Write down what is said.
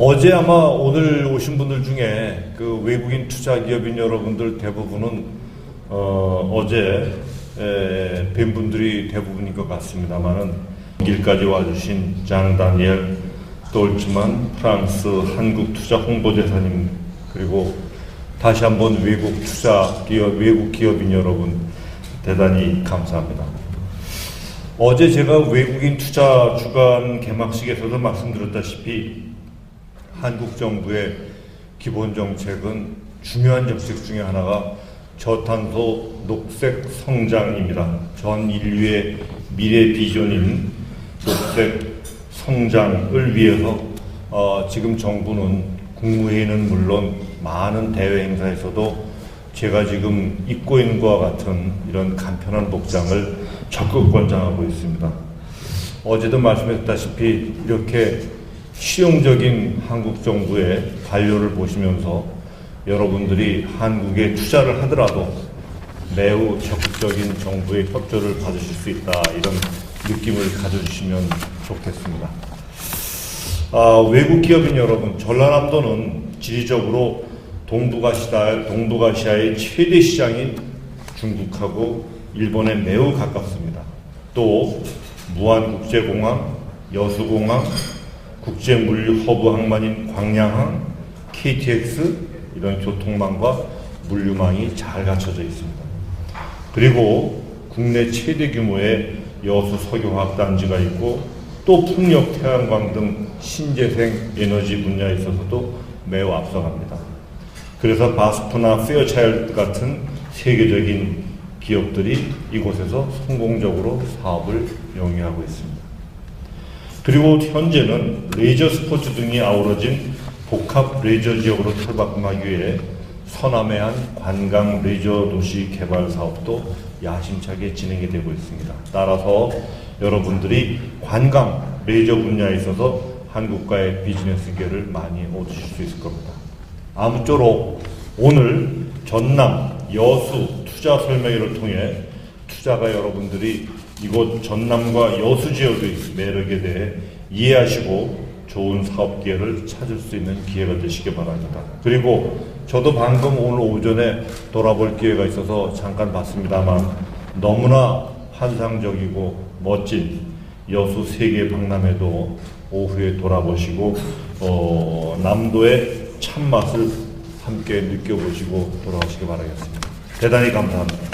어제 아마 오늘 오신 분들 중에 그 외국인 투자 기업인 여러분들 대부분은 어, 어제 에, 뵌 분들이 대부분인 것 같습니다만은 길까지 와주신 장 다니엘 돌츠만 프랑스 한국 투자 홍보대사님 그리고 다시 한번 외국 투자 기업 외국 기업인 여러분 대단히 감사합니다. 어제 제가 외국인 투자 주간 개막식에서도 말씀드렸다시피 한국 정부의 기본 정책은 중요한 정책 중에 하나가 저탄소 녹색 성장입니다. 전 인류의 미래 비전인 녹색 성장을 위해서 어, 지금 정부는 국무회의는 물론 많은 대외 행사에서도 제가 지금 입고 있는 것과 같은 이런 간편한 복장을 적극 권장하고 있습니다. 어제도 말씀했다시피 이렇게 실용적인 한국 정부의 관료를 보시면서 여러분들이 한국에 투자를 하더라도 매우 적극적인 정부의 협조를 받으실 수 있다 이런 느낌을 가져주시면 좋겠습니다. 아, 외국 기업인 여러분, 전라남도는 지리적으로 동북아시아, 동북아시아의 최대 시장인 중국하고 일본에 매우 가깝습니다. 또 무안국제공항, 여수공항, 국제 물류 허브 항만인 광양항, KTX 이런 교통망과 물류망이 잘 갖춰져 있습니다. 그리고 국내 최대 규모의 여수 석유화학 단지가 있고 또 풍력, 태양광 등 신재생 에너지 분야에 있어서도 매우 앞서갑니다. 그래서 바스프나 페어차일드 같은 세계적인 기업들이 이곳에서 성공적으로 사업을 영위하고 있습니다. 그리고 현재는 레저 스포츠 등이 아우러진 복합 레저 지역으로 탈바꿈하기 위해 서남의 한 관광 레저 도시 개발 사업도 야심차게 진행이 되고 있습니다. 따라서 여러분들이 관광 레저 분야에 있어서 한국과의 비즈니스 기회를 많이 얻으실 수 있을 겁니다. 아무쪼록 오늘 전남 여수 투자 설명회를 통해 투자가 여러분들이 이곳 전남과 여수 지역의 매력에 대해 이해하시고 좋은 사업 기회를 찾을 수 있는 기회가 되시기 바랍니다. 그리고 저도 방금 오늘 오전에 돌아볼 기회가 있어서 잠깐 봤습니다만 너무나 환상적이고 멋진 여수 세계 박람회도 오후에 돌아보시고 어, 남도의 참맛을 함께 느껴보시고 돌아가시기 바라겠습니다. 대단히 감사합니다.